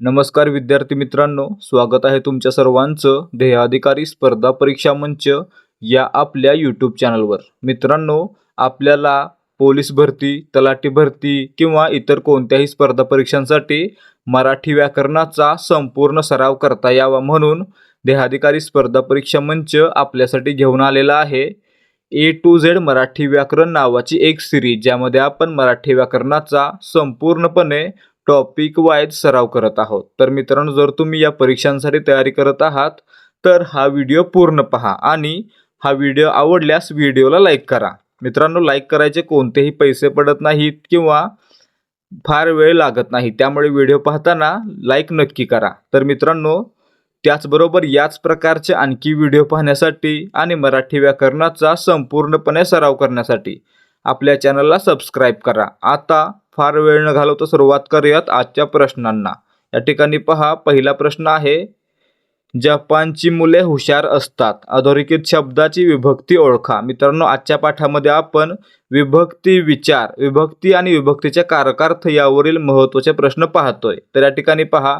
नमस्कार विद्यार्थी मित्रांनो स्वागत आहे तुमच्या सर्वांचं ध्येयाधिकारी स्पर्धा परीक्षा मंच या आपल्या यूट्यूब चॅनलवर मित्रांनो आपल्याला पोलीस भरती तलाठी भरती किंवा इतर कोणत्याही स्पर्धा परीक्षांसाठी मराठी व्याकरणाचा संपूर्ण सराव करता यावा म्हणून देहाधिकारी स्पर्धा परीक्षा मंच आपल्यासाठी घेऊन आलेला आहे. ए टू झेड मराठी व्याकरण नावाची एक सिरीज ज्यामध्ये आपण मराठी व्याकरणाचा संपूर्णपणे टॉपिक वाईज सराव करत आहोत. तर मित्रांनो जर तुम्ही या परीक्षांसाठी तयारी करत आहात तर हा व्हिडिओ पूर्ण पहा आणि हा व्हिडिओ आवडल्यास व्हिडिओला लाईक करा. मित्रांनो लाईक करायचे कोणतेही पैसे पडत नाहीत किंवा फार वेळ लागत नाही. त्यामुळे व्हिडिओ पाहताना लाईक नक्की करा. तर मित्रांनो त्याचबरोबर याच प्रकारचे आणखी व्हिडिओ पाहण्यासाठी आणि मराठी व्याकरणाचा संपूर्णपणे सराव करण्यासाठी आपल्या चॅनलला सबस्क्राईब करा. आता फार वेळ न घालवता सुरुवात करूयात आजच्या प्रश्नांना. या ठिकाणी पहा पहिला प्रश्न आहे जपानची मुले हुशार असतात. अधोरेखित शब्दाची विभक्ती ओळखा. मित्रांनो आजच्या पाठामध्ये आपण विभक्ती विचार विभक्ती आणि विभक्तीच्या कारकार्थ यावरील महत्त्वाचे प्रश्न पाहतोय. तर या ठिकाणी पहा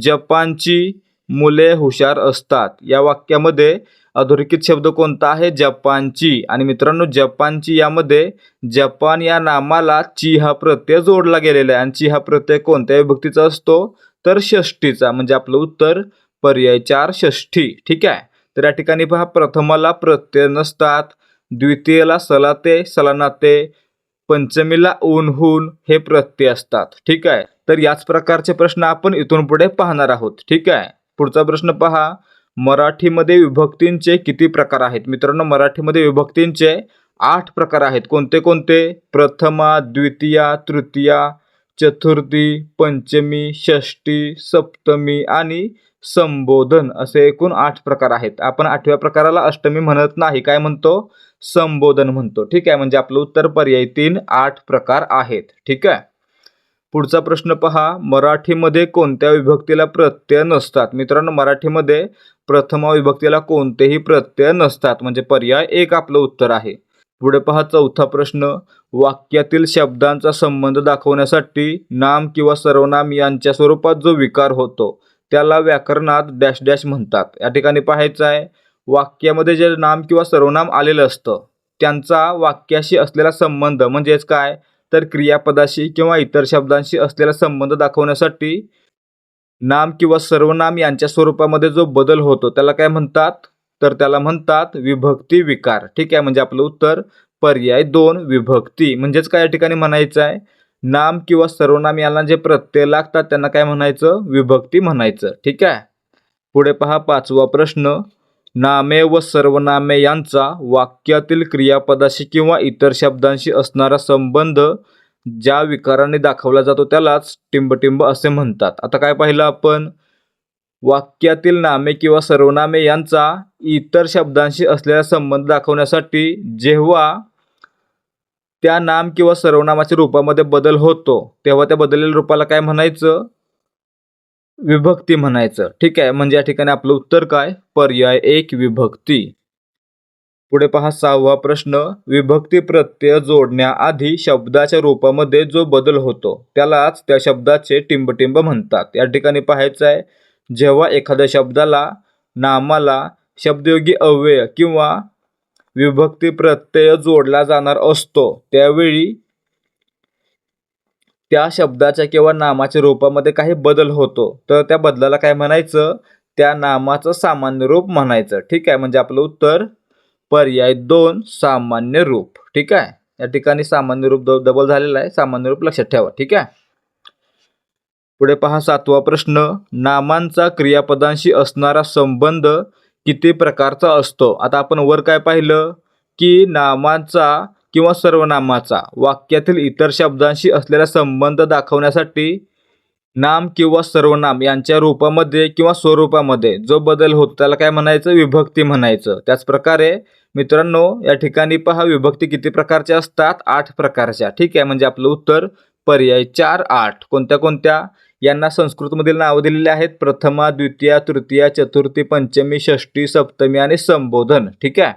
जपानची मुले हुशार असतात. या वाक्यामध्ये अधोरेखित शब्द कोणता आहे? जपानची. आणि मित्रांनो जपानची यामध्ये जपान या नामाला ची हा प्रत्यय जोडला गेलेला आहे. आणि ची हा प्रत्यय कोणत्या विभक्तीचा असतो? तर षष्टीचा म्हणजे आपलं उत्तर पर्याय चार षष्ठी. ठीक आहे? तर या ठिकाणी पहा प्रथमाला प्रत्यय नसतात. द्वितीयला सलाते सलानाते. पंचमीला ऊनहून हे प्रत्यय असतात. ठीक आहे? तर याच प्रकारचे प्रश्न आपण इथून पुढे पाहणार आहोत. ठीक आहे? पुढचा प्रश्न पहा. मराठीमध्ये विभक्तींचे किती प्रकार आहेत? मित्रांनो मराठीमध्ये विभक्तींचे आठ प्रकार आहेत. कोणते कोणते? प्रथमा द्वितीया तृतीया चतुर्थी पंचमी षष्टी सप्तमी आणि संबोधन असे एकूण आठ प्रकार आहेत. आपण आठव्या प्रकाराला अष्टमी म्हणत नाही. काय म्हणतो? संबोधन म्हणतो. ठीक आहे? म्हणजे आपलं उत्तर पर्याय तीन आठ प्रकार आहेत. ठीक आहे? पुढचा प्रश्न पहा. मराठीमध्ये कोणत्या विभक्तीला प्रत्यय नसतात? मित्रांनो मराठीमध्ये प्रथमा विभक्तीला कोणतेही प्रत्यय नसतात. म्हणजे पर्याय एक आपलं उत्तर आहे. पुढे पहा चौथा प्रश्न. वाक्यातील शब्दांचा संबंध दाखवण्यासाठी नाम किंवा सर्वनाम यांच्या स्वरूपात जो विकार होतो त्याला व्याकरणात डॅश डॅश म्हणतात. या ठिकाणी पाहायचं आहे वाक्यामध्ये जे नाम किंवा सर्वनाम आलेलं असतं त्यांचा वाक्याशी असलेला संबंध म्हणजेच काय? तर क्रियापदाशी किंवा इतर शब्दांशी असलेला संबंध दाखवण्यासाठी नाम किंवा सर्वनाम यांच्या स्वरूपामध्ये जो बदल होतो त्याला काय म्हणतात? तर त्याला म्हणतात विभक्ती विकार. ठीक आहे म्हणजे आपलं उत्तर पर्याय दोन विभक्ती. म्हणजेच काय या ठिकाणी म्हणायचं आहे? नाम किंवा सर्वनाम यांना जे प्रत्यय लागतात त्यांना काय म्हणायचं? विभक्ती म्हणायचं. ठीक आहे? पुढे पहा पाचवा प्रश्न. नामे व सर्वनामे यांचा वाक्यातील क्रियापदाशी किंवा इतर शब्दांशी असणारा संबंध ज्या विकाराने दाखवला जातो त्यालाच टिंबटिंब असे म्हणतात. आता काय पाहिलं आपण? वाक्यातील नामे किंवा सर्वनामे यांचा इतर शब्दांशी असलेला संबंध दाखवण्यासाठी जेव्हा त्या नाम किंवा सर्वनामाच्या रूपामध्ये बदल होतो तेव्हा त्या बदललेल्या रूपाला काय म्हणायचं? विभक्ती म्हणायचं. ठीक आहे? म्हणजे या ठिकाणी आपलं उत्तर काय? पर्याय एक विभक्ती. पुढे पहा सहावा प्रश्न. विभक्ती प्रत्यय जोडण्याआधी शब्दाच्या रूपामध्ये जो बदल होतो त्यालाच त्या शब्दाचे टिंबटिंब म्हणतात. या ठिकाणी पाहायचं आहे जेव्हा एखाद्या शब्दाला नामाला शब्दयोगी अव्यय किंवा विभक्ती प्रत्यय जोडला जाणार असतो त्यावेळी त्या शब्दाच्या किंवा नामाच्या रूपामध्ये काही बदल होतो. तर त्या बदलाला काय म्हणायचं? त्या नामाचं सामान्य रूप म्हणायचं. ठीक आहे म्हणजे आपलं उत्तर पर्याय दोन सामान्य रूप. ठीक आहे? या ठिकाणी सामान्य रूप डबल झालेला आहे. सामान्य रूप लक्षात ठेवा. ठीक आहे? पुढे पहा सातवा प्रश्न. नामांचा क्रियापदांशी असणारा संबंध किती प्रकारचा असतो? आता आपण वर काय पाहिलं? की नामाचा किंवा सर्वनामाचा. वाक्यातील इतर शब्दांशी असलेला संबंध दाखवण्यासाठी नाम किंवा सर्वनाम यांच्या रूपामध्ये किंवा स्वरूपामध्ये जो बदल होतो त्याला काय म्हणायचं? विभक्ती म्हणायचं. त्याचप्रकारे मित्रांनो या ठिकाणी पहा विभक्ती किती प्रकारच्या असतात? आठ प्रकारच्या. ठीक आहे म्हणजे आपलं उत्तर पर्याय चार आठ. कोणत्या कोणत्या? यांना संस्कृतमधील नावं दिलेली आहेत. प्रथमा द्वितीया तृतीया चतुर्थी पंचमी षष्टी सप्तमी आणि संबोधन. ठीक आहे?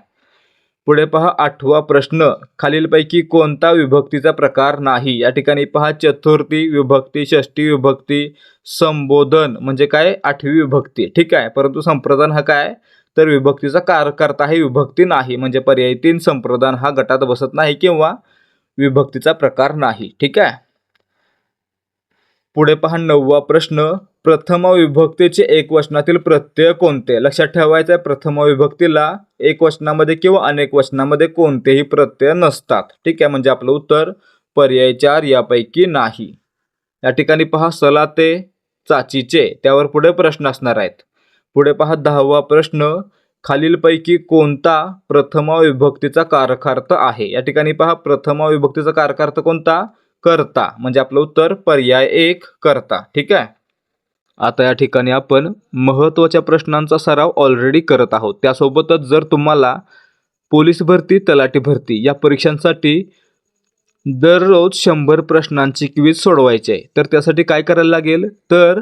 पुढे पहा आठवा प्रश्न. खालीलपैकी कोणता विभक्तीचा प्रकार नाही? या ठिकाणी पहा चतुर्थी विभक्ती षष्टी विभक्ती संबोधन. म्हणजे काय? आठवी विभक्ती. ठीक आहे? परंतु संप्रदान हा काय? तर विभक्तीचा कारकर्ता हे विभक्ती नाही. म्हणजे पर्याय तीन संप्रदान हा गटात बसत नाही किंवा विभक्तीचा प्रकार नाही. ठीक आहे? पुढे पहा नववा प्रश्न. प्रथम विभक्तीचे एक वचनातील प्रत्यय कोणते? लक्षात ठेवायचं आहे प्रथम विभक्तीला एक वचनामध्ये किंवा अनेक वचनामध्ये कोणतेही प्रत्यय नसतात. ठीक आहे? म्हणजे आपलं उत्तर पर्याय चार यापैकी नाही. या ठिकाणी पहा सलाते चाचीचे. त्यावर पुढे प्रश्न असणार आहेत. पुढे पहा दहावा प्रश्न. खालीलपैकी कोणता प्रथमा विभक्तीचा कारकार्थ आहे? या ठिकाणी पहा प्रथमा विभक्तीचा कारकार्थ कोणता? करता. म्हणजे आपलं उत्तर पर्याय एक करता. ठीक आहे? आता या ठिकाणी आपण महत्त्वाच्या प्रश्नांचा सराव ऑलरेडी करत आहोत. त्यासोबतच जर तुम्हाला पोलीस भरती तलाठी भरती या परीक्षांसाठी दररोज शंभर प्रश्नांची क्विज सोडवायची आहे तर त्यासाठी काय करायला लागेल? तर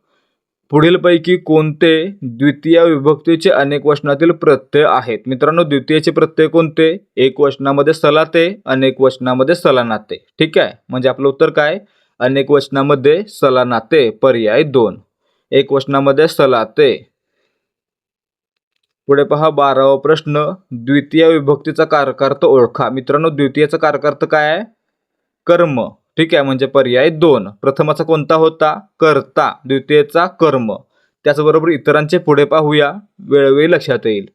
पुढीलपैकी कोणते द्वितीय विभक्तीचे अनेक वचनातील प्रत्यय आहेत? मित्रांनो द्वितीयचे प्रत्यय कोणते? एक वचनामध्ये सलाते अनेक वचनामध्ये सलानाते. ठीक आहे? म्हणजे आपलं उत्तर काय? अनेक वचनामध्ये सलानाते पर्याय दोन. एक वचनामध्ये सलाते. पुढे पहा बारावा प्रश्न. द्वितीय विभक्तीचा कारकार्थ ओळखा. मित्रांनो द्वितीयचा कारकार्थ काय आहे? कर्म. ठीक आहे म्हणजे पर्याय दोन. प्रथमाचा कोणता होता? कर्ता. द्वितीयचा कर्म. त्याचबरोबर इतरांचे पुढे पाहूया. वेळोवेळी लक्षात येईल.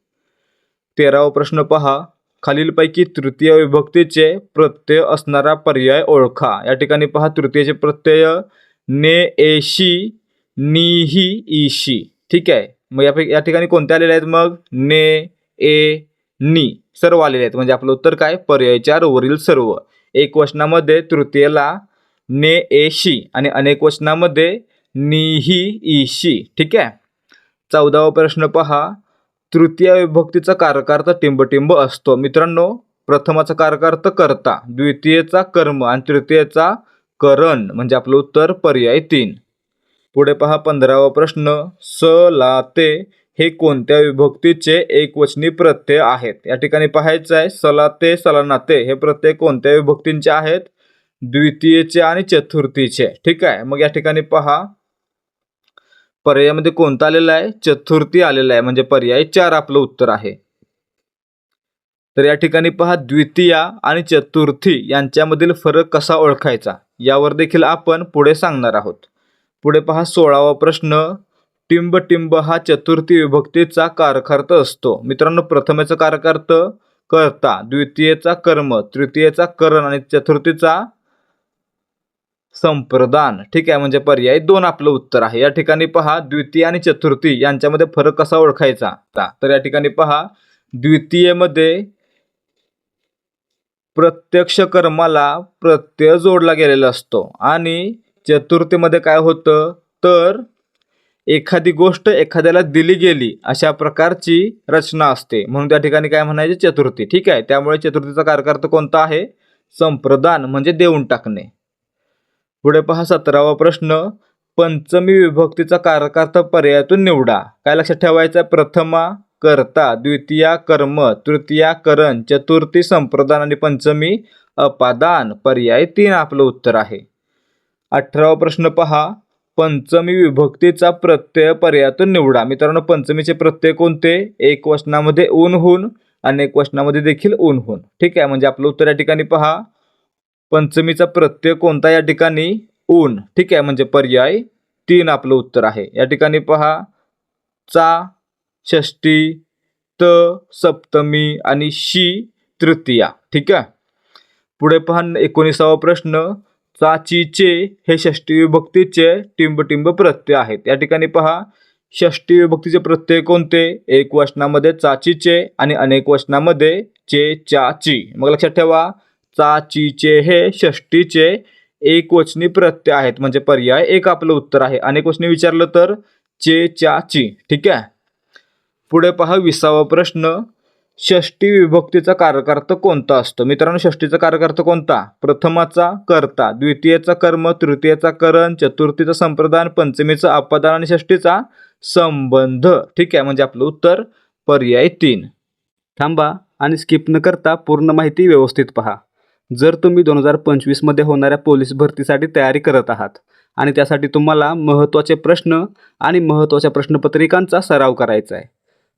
तेरावा प्रश्न पहा. खालीलपैकी तृतीय विभक्तीचे प्रत्यय असणारा पर्याय ओळखा. या ठिकाणी पहा तृतीयचे प्रत्यय ने एशी निही ईशी. ठीक आहे. मग यापैकी या ठिकाणी कोणते आलेले आहेत मग? ने ए नी. सर्व आलेले आहेत. म्हणजे आपलं उत्तर काय? पर्याय चार वरील सर्व. एक वचनामध्ये तृतीयला ने एशी आणि अनेक वचनामध्ये निही ईशी. ठीक आहे? चौदावा प्रश्न पहा. तृतीय विभक्तीचा कारकार्थ टिंबटिंब असतो. मित्रांनो प्रथमाचा कारकार्थ करता द्वितीयचा कर्म आणि तृतीयचा करण म्हणजे आपलं उत्तर पर्याय तीन. पुढे पहा पंधरावा प्रश्न. स ला ते हे कोणत्या विभक्तीचे एकवचनी प्रत्यय आहेत? या ठिकाणी पाहायचं आहे सलाते सलानाते हे प्रत्यय कोणत्या विभक्तींचे आहेत? द्वितीयचे आणि चतुर्थीचे. ठीक आहे मग या ठिकाणी पहा. पर्यायामध्ये कोणता आलेला आहे? चतुर्थी आलेला आहे म्हणजे पर्याय चार आपलं उत्तर आहे. तर या ठिकाणी पहा द्वितीया आणि चतुर्थी यांच्यामधील फरक कसा ओळखायचा? यावर देखील आपण पुढे सांगणार आहोत. पुढे पहा सोळावा प्रश्न. टिंब टिंब हा चतुर्थी विभक्तीचा कारकर्त असतो. मित्रांनो प्रथमेचा कारकर्त कर्ता द्वितीयेचा कर्म तृतीयेचा करण आणि चतुर्थीचा संप्रदान. ठीक आहे म्हणजे पर्याय दोन आपलं उत्तर आहे. या ठिकाणी पहा द्वितीय आणि चतुर्थी यांच्यामध्ये फरक कसा ओळखायचा? तर या ठिकाणी पहा द्वितीयेमध्ये प्रत्यक्ष कर्माला प्रत्यय जोडला गेलेला असतो आणि चतुर्थीमध्ये काय होतं? तर एखादी गोष्ट एखाद्याला दिली गेली अशा प्रकारची रचना असते. म्हणून त्या ठिकाणी काय म्हणायचे? चतुर्थी. ठीक आहे? त्यामुळे चतुर्थीचा कारकार्थ कोणता आहे? संप्रदान म्हणजे देऊन टाकणे. पुढे पहा सतरावा प्रश्न. पंचमी विभक्तीचा कारकार्थ पर्यायातून निवडा. काय लक्षात ठेवायचं आहे प्रथमा करता द्वितीया कर्म तृतीया करण चतुर्थी संप्रदान आणि पंचमी अपादान. पर्याय तीन आपलं उत्तर आहे. अठरावा प्रश्न पहा. पंचमी विभक्तीचा प्रत्यय पर्यातून निवडा. मित्रांनो पंचमीचे प्रत्यय कोणते? एक वचनामध्ये ऊन होऊन अनेक वचनामध्ये देखील ऊन होऊन. ठीक आहे म्हणजे आपलं उत्तर या ठिकाणी पहा. पंचमीचा प्रत्यय कोणता? या ठिकाणी ऊन. ठीक आहे म्हणजे पर्याय तीन आपलं उत्तर आहे. या ठिकाणी पहा. चा षष्टी त सप्तमी आणि शी तृतीया. ठीक आहे. पुढे पहा एकोणीसावा प्रश्न. चाचीचे हे षष्टी विभक्तीचे टिंबटिंब प्रत्यय आहेत. या ठिकाणी पहा षष्टी विभक्तीचे प्रत्यय कोणते? एक वचनामध्ये चाचीचे आणि अनेक वचनामध्ये चे चाची. मग लक्षात ठेवा चाचीचे हे षष्टीचे एक वचनी प्रत्यय आहेत. म्हणजे पर्याय एक आपलं उत्तर आहे. अनेक वचनी विचारलं तर चे चाची. ठीक आहे? पुढे पहा विसावा प्रश्न. षष्टी विभक्तीचा कारकार्थ कोणता असतो? मित्रांनो षष्टीचा कारकार्थ कोणता? प्रथमाचा कर्ता द्वितीयचा कर्म तृतीयचा करण चतुर्थीचा संप्रदान पंचमीचा अपदान आणि षष्टीचा संबंध. ठीक आहे म्हणजे आपलं उत्तर पर्याय तीन. थांबा आणि स्किप न करता पूर्ण माहिती व्यवस्थित पहा. जर तुम्ही दोन हजार पंचवीसमध्ये होणाऱ्या पोलीस भरतीसाठी तयारी करत आहात आणि त्यासाठी तुम्हाला महत्त्वाचे प्रश्न आणि महत्त्वाच्या प्रश्नपत्रिकांचा सराव करायचा आहे.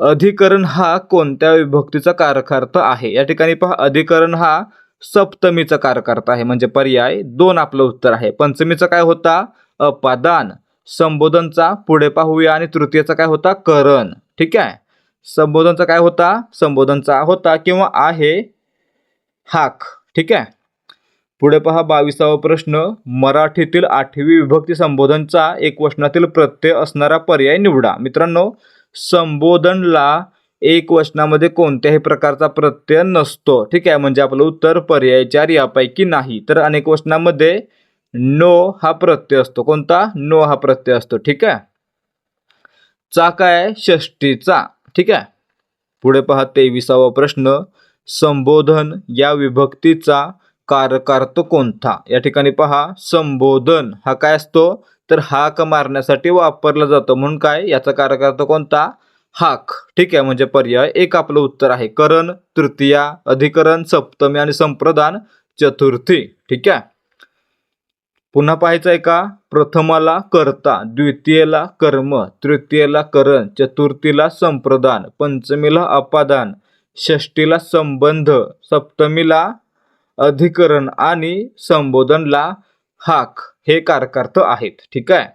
अधिकरण हा कोणत्या विभक्तीचा कारकार्थ आहे? या ठिकाणी पहा अधिकरण हा सप्तमीचा कारकार्थ आहे म्हणजे पर्याय दोन आपलं उत्तर आहे. पंचमीचा काय होता? अपादान. संबोधनचा पुढे पाहूया आणि तृतीयचा काय होता? करण. ठीक आहे? संबोधनचा काय होता? संबोधनचा होता किंवा आहे? हाक. ठीक आहे? पुढे पहा बावीसावा प्रश्न. मराठीतील आठवी विभक्ती संबोधनचा एक वचनातील प्रत्यय असणारा पर्याय निवडा. मित्रांनो संबोधनला एक वचनामध्ये कोणत्याही प्रकारचा प्रत्यय नसतो. ठीक आहे? म्हणजे आपलं उत्तर पर्याय चार यापैकी नाही. तर अनेक वचनामध्ये नो हा प्रत्यय असतो. कोणता? नो हा प्रत्यय असतो. ठीक आहे? चा काय? षष्टीचा ठीक आहे? पुढे पहा तेविसावा प्रश्न. संबोधन या विभक्तीचा कारकार्थ कोणता? या ठिकाणी पहा. संबोधन हा काय असतो? तर हाक मारण्यासाठी वापरला जातो. म्हणून काय? याचा कारकार्थ कोणता? हाक. ठीक आहे म्हणजे पर्याय. एक आपलं उत्तर आहे. करण तृतीया अधिकरण सप्तमी आणि संप्रदान चतुर्थी. ठीक आहे? पुन्हा पाहायचं आहे का? प्रथमाला कर्ता द्वितीयेला कर्म तृतीयेला करण चतुर्थीला संप्रदान पंचमीला अपादान षष्टीला संबंध सप्तमीला अधिकरण आणि संबोधनला हाक. हे कारकार्थ आहेत. ठीक आहे?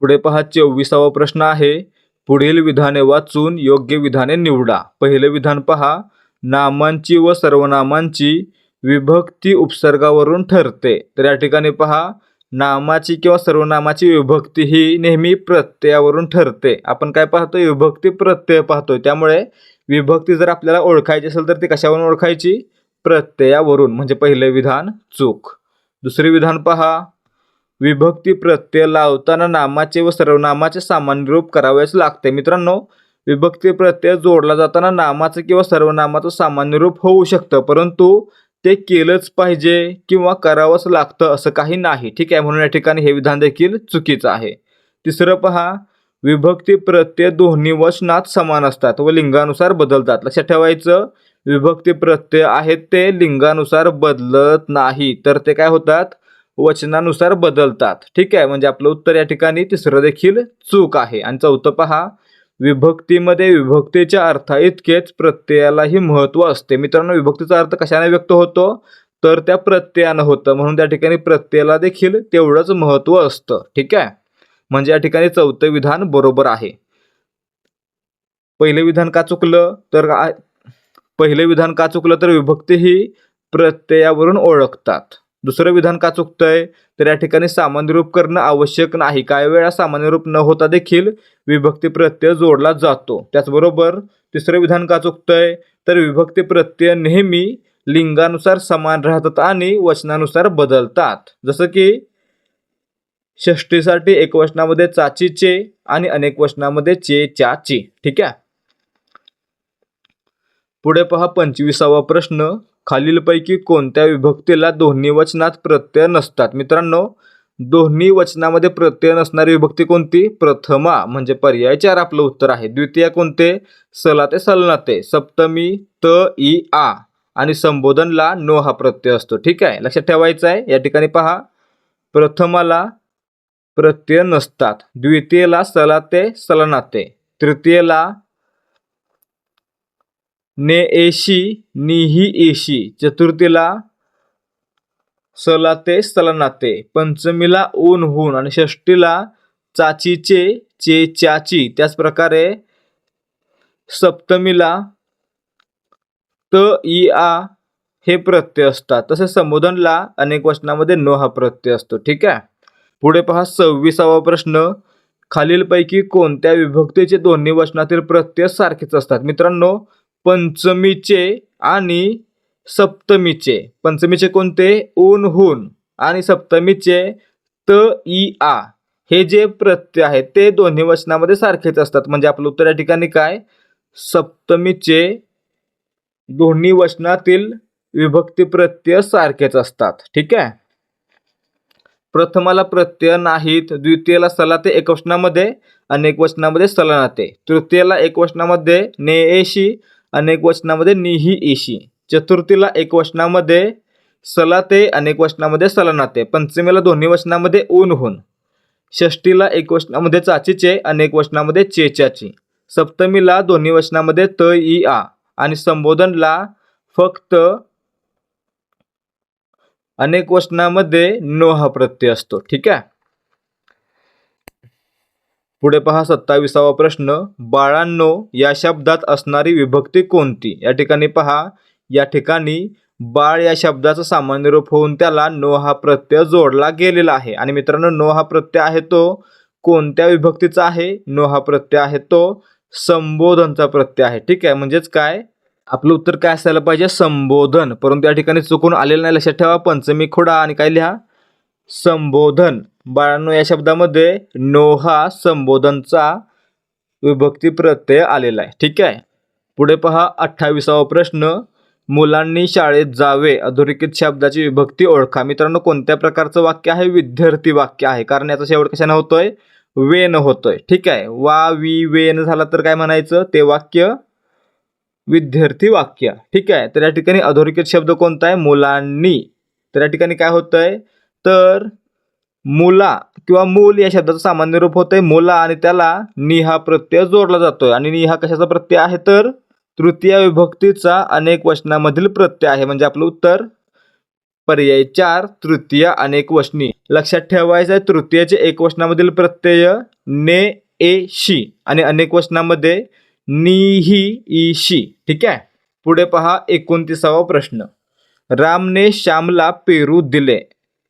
पुढे पहा चोवीसावा प्रश्न आहे. पुढील विधाने वाचून योग्य विधाने निवडा. पहिले विधान पहा. नामांची व सर्वनामांची विभक्ती उपसर्गावरून ठरते. तर या ठिकाणी पहा नामाची किंवा सर्वनामाची विभक्ती ही नेहमी प्रत्ययावरून ठरते. आपण काय पाहतो विभक्ती प्रत्यय पाहतोय. त्यामुळे विभक्ती जर आपल्याला ओळखायची असेल तर ती कशावरून ओळखायची? प्रत्ययावरून. म्हणजे पहिले विधान चूक. दुसरे विधान पहा. विभक्ती प्रत्यय लावताना नामाचे व सर्वनामाचे सामान्य रूप करावेच लागते. मित्रांनो विभक्ती प्रत्यय जोडला जाताना नामाचं किंवा सर्वनामाचं सामान्य रूप होऊ शकतं परंतु ते केलंच पाहिजे किंवा करावंच लागतं असं काही नाही. ठीक आहे म्हणून या ठिकाणी हे विधान देखील चुकीचं आहे. तिसरं पहा विभक्ती प्रत्यय दोन्ही वचनात समान असतात व लिंगानुसार बदलतात. लक्षात ठेवायचं विभक्ती प्रत्यय आहेत ते लिंगानुसार बदलत नाही. तर ते काय होतात? वचनानुसार बदलतात. ठीक आहे? म्हणजे आपलं उत्तर या ठिकाणी तिसरं देखील चूक आहे. आणि चौथं पहा. विभक्तीमध्ये विभक्तीच्या अर्था इतकेच प्रत्ययालाही महत्त्व असते. मित्रांनो विभक्तीचा अर्थ कशाने व्यक्त होतो? तर त्या प्रत्ययानं होतं. म्हणून त्या ठिकाणी प्रत्ययाला देखील तेवढंच महत्त्व असतं. ठीक आहे? म्हणजे या ठिकाणी चौथं विधान बरोबर आहे. पहिले विधान का चुकलं? तर पहिले विधान का चुकलं तर विभक्ती ही प्रत्ययावरून ओळखतात. दुसरं विधान का चुकतंय तर या ठिकाणी सामान्य रूप करणं आवश्यक नाही. काही वेळा सामान्य रूप न होता देखील विभक्ती प्रत्यय जोडला जातो. त्याचबरोबर तिसरं विधान का चुकतंय तर विभक्ती प्रत्यय नेहमी लिंगानुसार समान राहतात आणि वचनानुसार बदलतात. जसं की षष्टीसाठी एकवचनामध्ये चाचीचे आणि अनेक वचनामध्ये चे चाची ठीक आहे? पुढे पहा पंचवीसावा प्रश्न. खालीलपैकी कोणत्या विभक्तीला दोन्ही वचनात प्रत्यय नसतात? मित्रांनो दोन्ही वचनामध्ये प्रत्यय नसणारी विभक्ती कोणती? प्रथमा म्हणजे पर्याय चार आपलं उत्तर आहे. द्वितीय कोणते? सलाते सलनाते सप्तमी त ई आ. आणि संबोधनला नो हा प्रत्यय असतो. ठीक आहे? लक्षात ठेवायचं आहे? या ठिकाणी पहा. प्रथमाला प्रत्यय नसतात. द्वितीयला सलाते सलनाते तृतीयला ने एशी निही एशी चतुर्थीला सलाते सलनाते पंचमीला ऊन हून आणि षष्टीला चाचीचे चे चाची. त्याचप्रकारे सप्तमीला त इ आ हे प्रत्यय असतात. तसेच संबोधनला अनेक वचनामध्ये नो हा प्रत्यय असतो. ठीक आहे? पुढे पहा सव्वीसावा प्रश्न. खालीलपैकी कोणत्या विभक्तीचे दोन्ही वचनातील प्रत्यय सारखेच असतात? मित्रांनो पंचमीचे आणि सप्तमीचे. पंचमीचे कोणते? ऊन हून. आणि सप्तमीचे त ई आ. हे जे प्रत्यय आहेत ते दोन्ही वचनामध्ये सारखेच असतात. म्हणजे आपलं उत्तर या ठिकाणी काय? सप्तमीचे दोन्ही वचनातील विभक्ती प्रत्यय सारखेच असतात. ठीक आहे? प्रथमाला प्रत्यय नाहीत द्वितीयला सलाते एक वचनामध्ये अनेक वचनामध्ये सलनाते. तृतीयला एक वचनामध्ये ने एशी अनेक वचनामध्ये निही एशी चतुर्थीला एक वचनामध्ये सलाते अनेक वचनामध्ये सलनाते. पंचमीला दोन्ही वचनामध्ये ऊन होऊन. षष्टीला एक वचनामध्ये चाचीचे अनेक वचनामध्ये चेचाची सप्तमीला दोन्ही वचनामध्ये त ई आ आणि संबोधनला फक्त अनेक वचनामध्ये नो हा प्रत्यय असतो. ठीक आहे? पुढे पहा सत्ताविसावा प्रश्न. बाळांनो या शब्दात असणारी विभक्ती कोणती? या ठिकाणी पहा. या ठिकाणी बाळ या शब्दाचं सामान्य रूप होऊन त्याला नो हा प्रत्यय जोडला गेलेला आहे. आणि मित्रांनो नो हा प्रत्यय आहे तो कोणत्या विभक्तीचा आहे? नो हा प्रत्यय आहे तो संबोधनचा प्रत्यय आहे. ठीक आहे? म्हणजेच काय? आपलं उत्तर काय असायला पाहिजे? संबोधन. परंतु या ठिकाणी चुकून आलेलं नाही. लक्षात ठेवा. पंचमी खोडा आणि काय लिहा? संबोधन. बाळांनो या शब्दामध्ये नो हा संबोधनचा विभक्ती प्रत्यय आलेला आहे. ठीक आहे? पुढे पहा अठ्ठावीसावा प्रश्न. मुलांनी शाळेत जावे अधोरेखित शब्दाची विभक्ती ओळखा. मित्रांनो कोणत्या प्रकारचं वाक्य आहे? विद्यार्थी वाक्य आहे. कारण याचा शेवट कशाने होतोय? वेन होतोय. ठीक आहे? वा वी वेन झाला तर काय म्हणायचं? ते वाक्य विद्यार्थी वाक्य. ठीक आहे? तर या ठिकाणी अधोरेखित शब्द कोणता आहे? मुलांनी. तर या ठिकाणी काय होतंय? तर मुला किंवा मूल या शब्दाचं सामान्य रूप होतंय. मुला आणि त्याला नि हा प्रत्यय जोडला जातोय. आणि नि हा कशाचा प्रत्यय आहे? तर तृतीय विभक्तीचा अनेक वचनामधील प्रत्यय आहे. म्हणजे आपलं उत्तर पर्याय चार तृतीय अनेक वचनी. लक्षात ठेवायचं आहे तृतीयचे एक वचनामधील प्रत्यय ने ए शी. आणि अनेक वचनामध्ये नि ही ई शी. ठीक आहे? पुढे पहा एकोणतीसावा प्रश्न. रामने श्यामला पेरू दिले.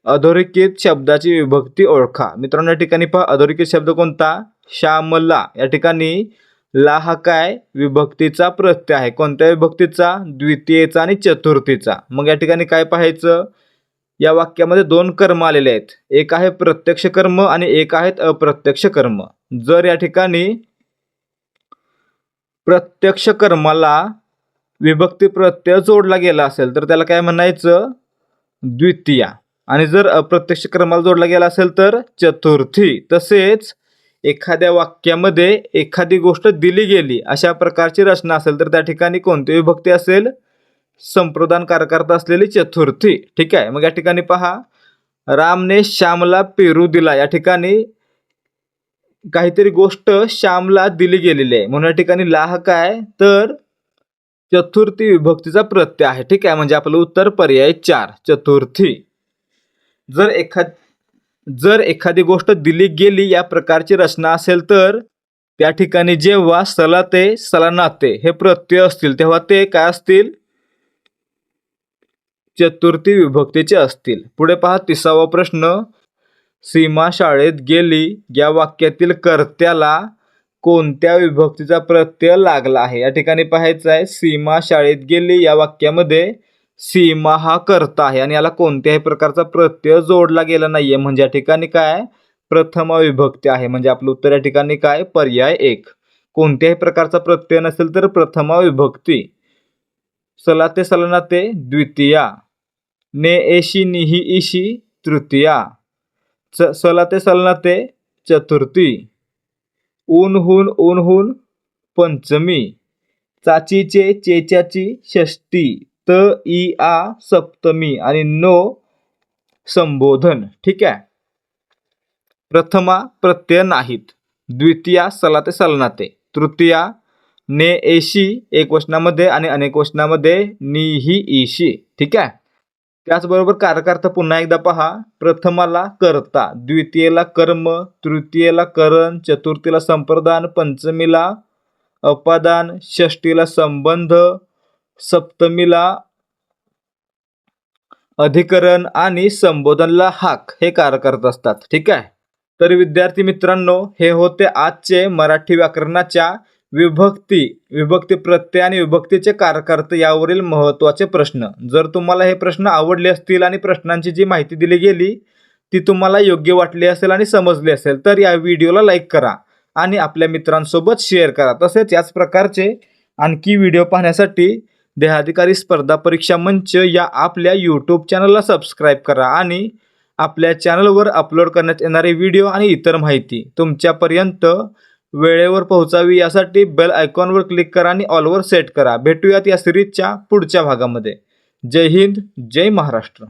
अधोरेखित शब्दाची विभक्ती ओळखा. मित्रांनो या ठिकाणी पहा अधोरेखित शब्द कोणता? श्यामला. या ठिकाणी ला हा काय? विभक्तीचा प्रत्यय आहे. कोणत्या विभक्तीचा? द्वितीयेचा आणि चतुर्थीचा. मग या ठिकाणी काय पाहायचं? या वाक्यामध्ये दोन कर्म आलेले आहेत. एक आहे प्रत्यक्ष कर्म आणि एक आहेत अप्रत्यक्ष कर्म. जर या ठिकाणी प्रत्यक्ष कर्माला विभक्ती प्रत्यय जोडला गेला असेल तर त्याला काय म्हणायचं? द्वितीया. आणि जर अप्रत्यक्ष क्रमाला जोडला गेला असेल तर चतुर्थी. तसेच एखाद्या वाक्यामध्ये एखादी गोष्ट दिली गेली अशा प्रकारची रचना असेल तर त्या ठिकाणी कोणती विभक्ती असेल? संप्रदान कारकर्ता असलेली चतुर्थी. ठीक आहे मग या ठिकाणी पहा. रामने श्यामला पेरू दिला. या ठिकाणी काहीतरी गोष्ट श्यामला दिली गेलेली आहे. म्हणून या ठिकाणी लाह काय? तर चतुर्थी विभक्तीचा प्रत्यय आहे. ठीक आहे म्हणजे आपलं उत्तर पर्याय चार चतुर्थी. जर एखाद जर एखादी गोष्ट दिली गेली या प्रकारची रचना असेल तर त्या ठिकाणी जेव्हा सलाते सलानाते हे प्रत्यय असतील तेव्हा ते काय असतील? चतुर्थी विभक्तीचे असतील. पुढे पहा तिसावा प्रश्न. सीमा शाळेत गेली या वाक्यातील कर्त्याला कोणत्या विभक्तीचा प्रत्यय लागला आहे? या ठिकाणी पाहायचं आहे सीमा शाळेत गेली या वाक्यामध्ये सीमा हा कर्ता आहे आणि याला कोणत्याही प्रकारचा प्रत्यय जोडला गेला नाही आहे म्हणजे या ठिकाणी काय? प्रथम विभक्ती आहे. म्हणजे आपलं उत्तर या ठिकाणी काय? पर्याय एक. कोणत्याही प्रकारचा प्रत्यय नसेल तर प्रथम विभक्ती सलाते सलनाते द्वितीया. ने एशी निही इशी तृतीया. च सलाते सलनाते चतुर्थी. ऊनहून ऊनहून पंचमी. चाचीचे चेच्याची षष्टी. त इ आ सप्तमी आणि नो संबोधन. ठीक आहे? प्रथमा प्रत्यय नाहीत. द्वितीया सलाते सलनाते. तृतीया ने एशी एक वचनामध्ये आणि अनेक वचनामध्ये निही ईशी. ठीक आहे? त्याचबरोबर कारकार्थ पुन्हा एकदा पहा. प्रथमाला कर्ता द्वितीयेला कर्म तृतीयेला करण चतुर्थीला संप्रदान पंचमीला अपादान षष्टीला संबंध सप्तमीला अधिकरण आणि संबोधनला हाक हे कारकर्त असतात. ठीक आहे? तर विद्यार्थी मित्रांनो हे होते आजचे मराठी व्याकरणाच्या विभक्ती विभक्ती प्रत्यय आणि विभक्तीचे कारकर्त यावरील महत्त्वाचे प्रश्न. जर तुम्हाला हे प्रश्न आवडले असतील आणि प्रश्नांची जी माहिती दिली गेली ती तुम्हाला योग्य वाटली असेल आणि समजली असेल तर या व्हिडिओला लाईक करा आणि आपल्या मित्रांसोबत शेअर करा. तसेच याच प्रकारचे आणखी व्हिडिओ पाहण्यासाठी देहाधिकारी स्पर्धा परीक्षा मंच या आपल्या यूट्यूब चॅनलला सबस्क्राईब करा आणि आपल्या चॅनलवर अपलोड करण्यात येणारे व्हिडिओ आणि इतर माहिती तुमच्यापर्यंत वेळेवर पोहोचावी यासाठी बेल आयकॉनवर क्लिक करा आणि ऑलवर सेट करा. भेटूयात या सिरीजच्या पुढच्या भागामध्ये. जय हिंद जय महाराष्ट्र.